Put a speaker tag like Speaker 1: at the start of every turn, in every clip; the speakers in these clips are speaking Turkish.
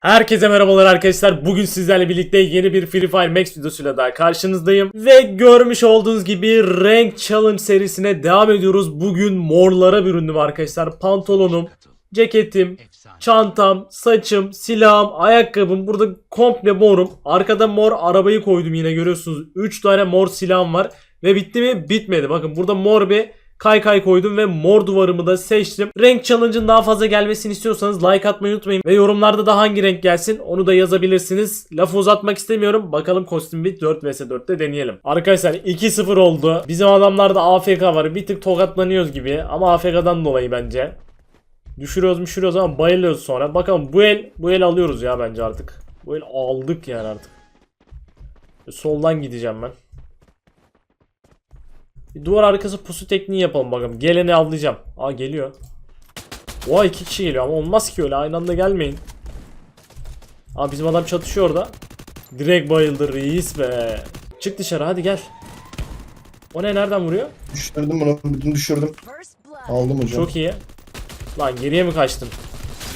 Speaker 1: Herkese merhabalar arkadaşlar. Bugün sizlerle birlikte yeni bir Free Fire Max videosuyla daha karşınızdayım. Ve görmüş olduğunuz gibi Rank Challenge serisine devam ediyoruz. Bugün morlara büründüm arkadaşlar. Pantolonum, ceketim, çantam, saçım, silahım, ayakkabım burada komple morum. Arkada mor arabayı koydum yine görüyorsunuz. 3 tane mor silahım var. Ve bitti mi? Bitmedi. Bakın burada mor bir kaykay koydum ve mor duvarımı da seçtim. Renk challenge'ın daha fazla gelmesini istiyorsanız like atmayı unutmayın. Ve yorumlarda da hangi renk gelsin onu da yazabilirsiniz. Lafı uzatmak istemiyorum. Bakalım kostüm bir 4 vs 4'te deneyelim. Arkadaşlar 2-0 oldu. Bizim adamlarda AFK var. Bir tık tokatlanıyoruz gibi. Ama AFK'dan dolayı bence. Düşürüyoruz düşürüyoruz ama bayılıyoruz sonra. Bakalım bu el bu el alıyoruz ya bence artık. Bu el aldık yani artık. Soldan gideceğim ben. Bir duvar arkası pusu tekniği yapalım bakalım. Geleni avlayacağım. Aa geliyor. Oha iki kişi geliyor ama olmaz ki öyle aynı anda gelmeyin. Aa bizim adam çatışıyor orada. Direkt bayıldı reis be. Çık dışarı hadi gel. O ne nereden vuruyor?
Speaker 2: Düşürdüm bunu. Bütün düşürdüm. Aldım hocam.
Speaker 1: Çok iyi. Lan geriye mi kaçtın?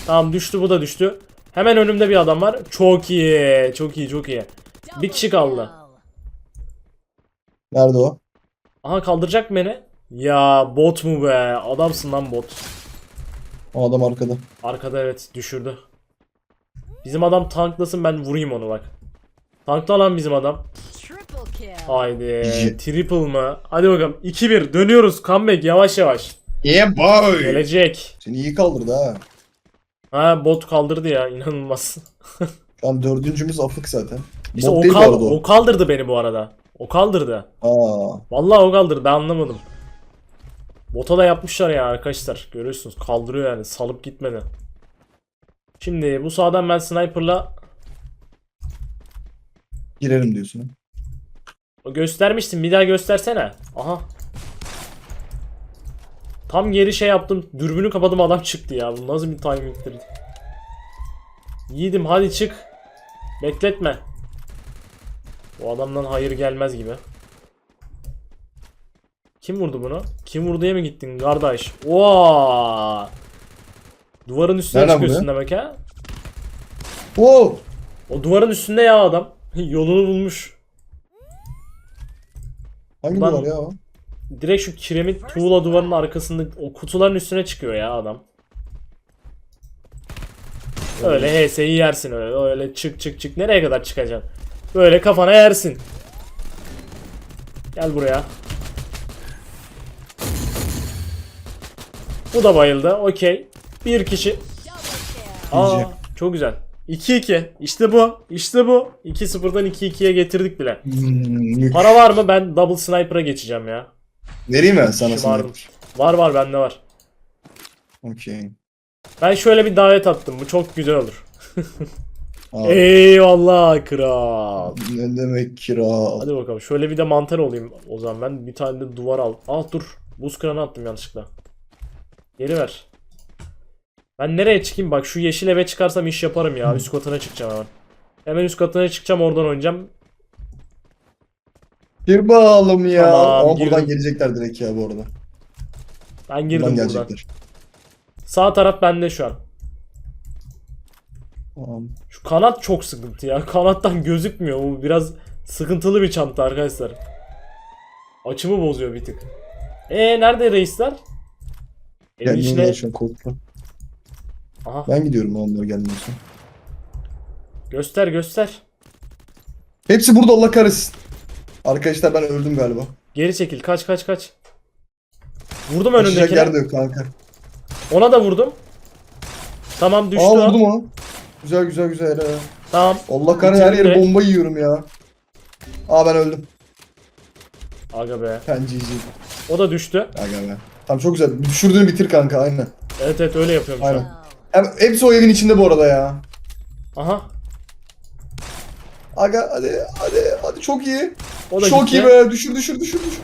Speaker 1: Tamam düştü bu da düştü. Hemen önümde bir adam var. Çok iyi. Çok iyi çok iyi. Bir kişi kaldı.
Speaker 2: Nerede o?
Speaker 1: Aha kaldıracak mı beni? Ya bot mu be? Adamsın lan bot.
Speaker 2: O adam arkada.
Speaker 1: Arkada evet düşürdü. Bizim adam tanklasın ben vurayım onu bak. Tankla lan bizim adam. Haydi triple mı? Hadi bakalım 2-1 dönüyoruz comeback yavaş yavaş.
Speaker 2: Yeah boy.
Speaker 1: Gelecek.
Speaker 2: Seni iyi kaldırdı ha.
Speaker 1: Ha bot kaldırdı ya inanılmaz.
Speaker 2: An dördüncümüz afık zaten.
Speaker 1: İşte
Speaker 2: Bot
Speaker 1: o, kal-
Speaker 2: o
Speaker 1: kaldırdı beni bu arada. O kaldırdı.
Speaker 2: Aa.
Speaker 1: Vallahi o kaldırdı ben anlamadım. Bota da yapmışlar ya arkadaşlar. Görüyorsunuz kaldırıyor yani salıp gitmedi. Şimdi bu sağdan ben sniper'la
Speaker 2: Girelim diyorsun.
Speaker 1: O göstermiştin bir daha göstersene. Aha. Tam geri şey yaptım. Dürbünü kapadım adam çıktı ya. Bu nasıl bir timing'tir? Yiğidim hadi çık. Bekletme. Bu adamdan hayır gelmez gibi. Kim vurdu bunu? Kim vurdu diye mi gittin kardeş? Oo! Duvarın üstüne
Speaker 2: Nereden
Speaker 1: çıkıyorsun demek ha?
Speaker 2: Wow.
Speaker 1: O duvarın üstünde ya adam. Yolunu bulmuş.
Speaker 2: Hangi
Speaker 1: Lan-
Speaker 2: duvar ya o?
Speaker 1: Direkt şu kiremit tuğla duvarın arkasında o kutuların üstüne çıkıyor ya adam. Öyle HS'yi yersin öyle. Öyle çık çık çık. Nereye kadar çıkacaksın? Böyle kafana yersin. Gel buraya. Bu da bayıldı. Okey. Bir kişi. Aa, çok güzel. 2-2. İşte bu. İşte bu. 2-0'dan 2-2'ye getirdik bile.
Speaker 2: Hmm.
Speaker 1: Para var mı? Ben double sniper'a geçeceğim ya.
Speaker 2: Vereyim mi sana sana?
Speaker 1: Var var bende var.
Speaker 2: Okey.
Speaker 1: Ben şöyle bir davet attım. Bu çok güzel olur.
Speaker 2: Aa,
Speaker 1: Eyvallah kral.
Speaker 2: Ne demek kira?
Speaker 1: Hadi bakalım. Şöyle bir de mantar olayım o zaman ben. Bir tane de duvar al. Ah dur. Buz kıranı attım yanlışlıkla. Geri ver. Ben nereye çıkayım? Bak şu yeşil eve çıkarsam iş yaparım ya. Üst katına çıkacağım hemen. Hemen üst katına çıkacağım oradan oynayacağım.
Speaker 2: Gir bakalım ya.
Speaker 1: Tamam,
Speaker 2: Ama buradan gelecekler direkt ya bu arada.
Speaker 1: Ben girdim
Speaker 2: buradan
Speaker 1: buradan. Sağ taraf bende şu an. Şu kanat çok sıkıntı ya. Kanattan gözükmüyor. Bu biraz sıkıntılı bir çanta arkadaşlar. Açımı bozuyor bir tık. E nerede reisler? İçine...
Speaker 2: şu an korktu.
Speaker 1: Aha
Speaker 2: Ben gidiyorum onlar gelmiyorsa.
Speaker 1: göster göster.
Speaker 2: Hepsi burada Allah kahretsin. Arkadaşlar ben öldüm galiba.
Speaker 1: Geri çekil kaç kaç kaç. Vurdum
Speaker 2: Kaçacak
Speaker 1: önündekine.
Speaker 2: yer de yok kanka.
Speaker 1: Ona da vurdum. Tamam düştü
Speaker 2: Aa vurdum onu. Güzel güzel güzel. helal.
Speaker 1: Tamam.
Speaker 2: Allah kahretsin her yere bomba yiyorum ya. Aa ben öldüm.
Speaker 1: Aga be.
Speaker 2: Ben GG.
Speaker 1: O da düştü.
Speaker 2: Aga be. Tamam çok güzel. Düşürdüğünü bitir kanka aynen.
Speaker 1: Evet evet öyle yapıyorum şu
Speaker 2: Aynen.
Speaker 1: an.
Speaker 2: Hem, hepsi o evin içinde bu arada ya.
Speaker 1: Aha.
Speaker 2: Aga hadi hadi hadi çok iyi.
Speaker 1: O da
Speaker 2: Çok
Speaker 1: gitti.
Speaker 2: iyi be. Düşür düşür düşür düşür.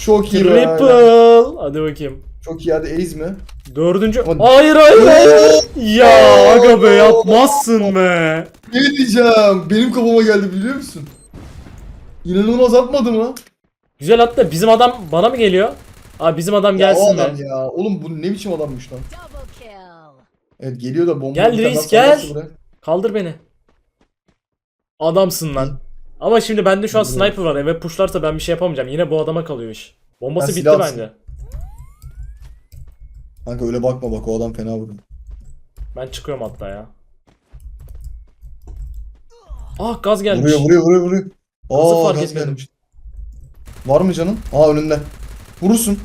Speaker 2: Çok iyi be.
Speaker 1: Triple. Hadi bakayım.
Speaker 2: Çok iyi hadi ace mi?
Speaker 1: Dördüncü. Hayır hayır hayır. Ya aga be yapmazsın be.
Speaker 2: Ne diyeceğim? Benim kafama geldi biliyor musun? İnanılmaz atmadı mı?
Speaker 1: Güzel attı. Bizim adam bana mı geliyor? Abi bizim adam
Speaker 2: Ya o
Speaker 1: gelsin
Speaker 2: adam
Speaker 1: be.
Speaker 2: ya. Oğlum bu ne biçim adammış lan?
Speaker 3: Double kill.
Speaker 2: Evet geliyor da bomba.
Speaker 1: Gel
Speaker 2: bir tane
Speaker 1: reis,
Speaker 2: daha
Speaker 1: gel. Kaldır beni. Adamsın lan. Ama şimdi bende şu an sniper var. Eve pushlarsa ben bir şey yapamayacağım. Yine bu adama kalıyor iş. Bombası
Speaker 2: Ben
Speaker 1: bitti
Speaker 2: silah
Speaker 1: bence.
Speaker 2: Kanka öyle bakma bak o adam fena vurdu.
Speaker 1: Ben çıkıyorum hatta ya. Ah gaz gelmiş.
Speaker 2: Vuruyor vuruyor vuruyor vuruyor.
Speaker 1: Nasıl
Speaker 2: Aa
Speaker 1: fark
Speaker 2: gaz
Speaker 1: etmedim?
Speaker 2: gelmiş. Var mı canın? Aa önünde. Vurursun.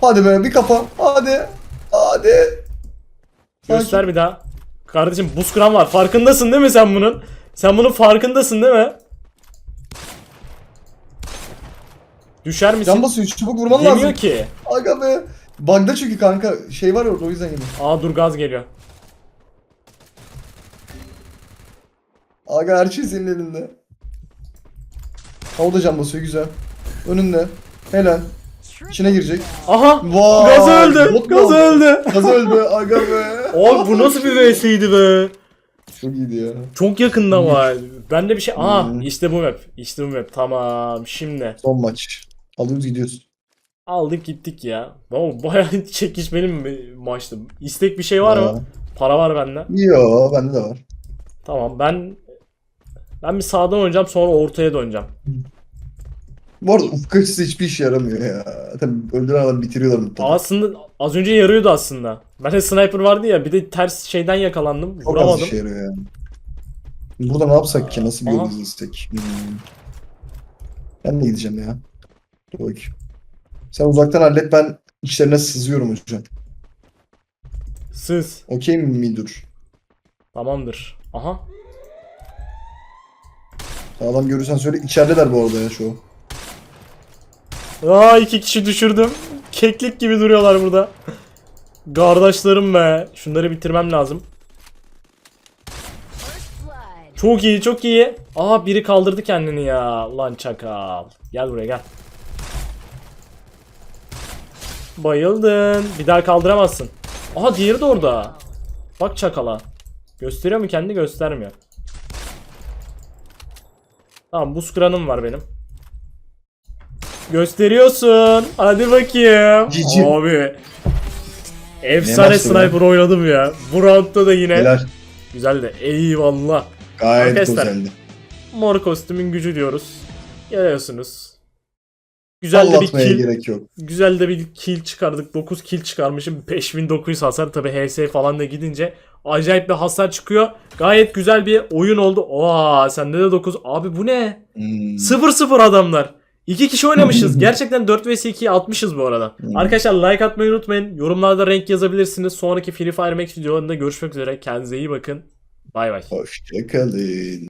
Speaker 2: Hadi be bir kafa. Hadi. Hadi.
Speaker 1: Göster bir daha. Kardeşim buz kıran var. Farkındasın değil mi sen bunun? Sen bunun farkındasın değil mi? Düşer misin?
Speaker 2: Can basıyor çabuk vurman lazım.
Speaker 1: ki.
Speaker 2: Aga be. Bug'da çünkü kanka şey var orada o yüzden yedim.
Speaker 1: Aa dur gaz geliyor.
Speaker 2: Aga her şey senin elinde. Ha o da can basıyor güzel. Önünde. Helal. İçine girecek.
Speaker 1: Aha!
Speaker 2: Vay.
Speaker 1: Gaz öldü.
Speaker 2: bot mu
Speaker 1: Gaz
Speaker 2: oldu?
Speaker 1: öldü.
Speaker 2: Gaz öldü. Aga be.
Speaker 1: Abi bu nasıl bir VS'ydi be?
Speaker 2: Çok iyiydi ya.
Speaker 1: Çok yakında var. Ben de bir şey... Aa işte bu map. İşte bu map. Tamam. Şimdi.
Speaker 2: Son maç. Alıyoruz gidiyoruz.
Speaker 1: Aldık gittik ya. Ama bayağı çekişmeli bir maçtı. İstek bir şey var mı?
Speaker 2: Aa.
Speaker 1: Para var bende.
Speaker 2: Yo bende de var.
Speaker 1: Tamam ben... Ben bir sağdan oynayacağım sonra ortaya döneceğim.
Speaker 2: Bu arada ufuk açısı hiçbir işe yaramıyor ya. Tabii öldüren adam bitiriyorlar mutlaka.
Speaker 1: Aslında az önce yarıyordu aslında. Bende sniper vardı ya bir de ters şeyden yakalandım.
Speaker 2: Çok az
Speaker 1: Vuramadım.
Speaker 2: işe yarıyor yani. Burada ne yapsak ki? Nasıl bir
Speaker 1: Aha.
Speaker 2: yol izlesek? Hmm. Ben de gideceğim ya. Dur bakayım. Sen uzaktan hallet ben içlerine sızıyorum hocam.
Speaker 1: Sız.
Speaker 2: Okey mi midur?
Speaker 1: Tamamdır. Aha.
Speaker 2: Adam görürsen söyle içerideler bu arada ya şu.
Speaker 1: Aa iki kişi düşürdüm. Keklik gibi duruyorlar burada. Kardeşlerim be. Şunları bitirmem lazım. Çok iyi çok iyi. Aa biri kaldırdı kendini ya. Ulan çakal. Gel buraya gel. Bayıldın. Bir daha kaldıramazsın. Aha diğeri de orada. Bak çakala. Gösteriyor mu kendi göstermiyor. Tamam buz kıranım var benim. Gösteriyorsun. Hadi bakayım.
Speaker 2: Cici.
Speaker 1: Abi. Efsane
Speaker 2: be?
Speaker 1: sniper oynadım ya. Bu roundda da yine.
Speaker 2: Helal.
Speaker 1: Güzel de eyvallah.
Speaker 2: Gayet
Speaker 1: Arkadaşlar.
Speaker 2: güzeldi.
Speaker 1: Mor kostümün gücü diyoruz. Görüyorsunuz. Güzel de bir kill.
Speaker 2: gerek yok.
Speaker 1: Güzel de bir kill çıkardık. 9 kill çıkarmışım. 5900 hasar. Tabi HS falan da gidince acayip bir hasar çıkıyor. Gayet güzel bir oyun oldu. Oha sende de 9. Abi bu ne?
Speaker 2: Hmm.
Speaker 1: 0-0 adamlar. İki kişi oynamışız. Gerçekten 4 vs 2'yi atmışız bu arada.
Speaker 2: Hmm.
Speaker 1: Arkadaşlar like atmayı unutmayın. Yorumlarda renk yazabilirsiniz. Sonraki Free Fire Max videolarında görüşmek üzere. Kendinize iyi bakın. Bay bay.
Speaker 2: Hoşçakalın.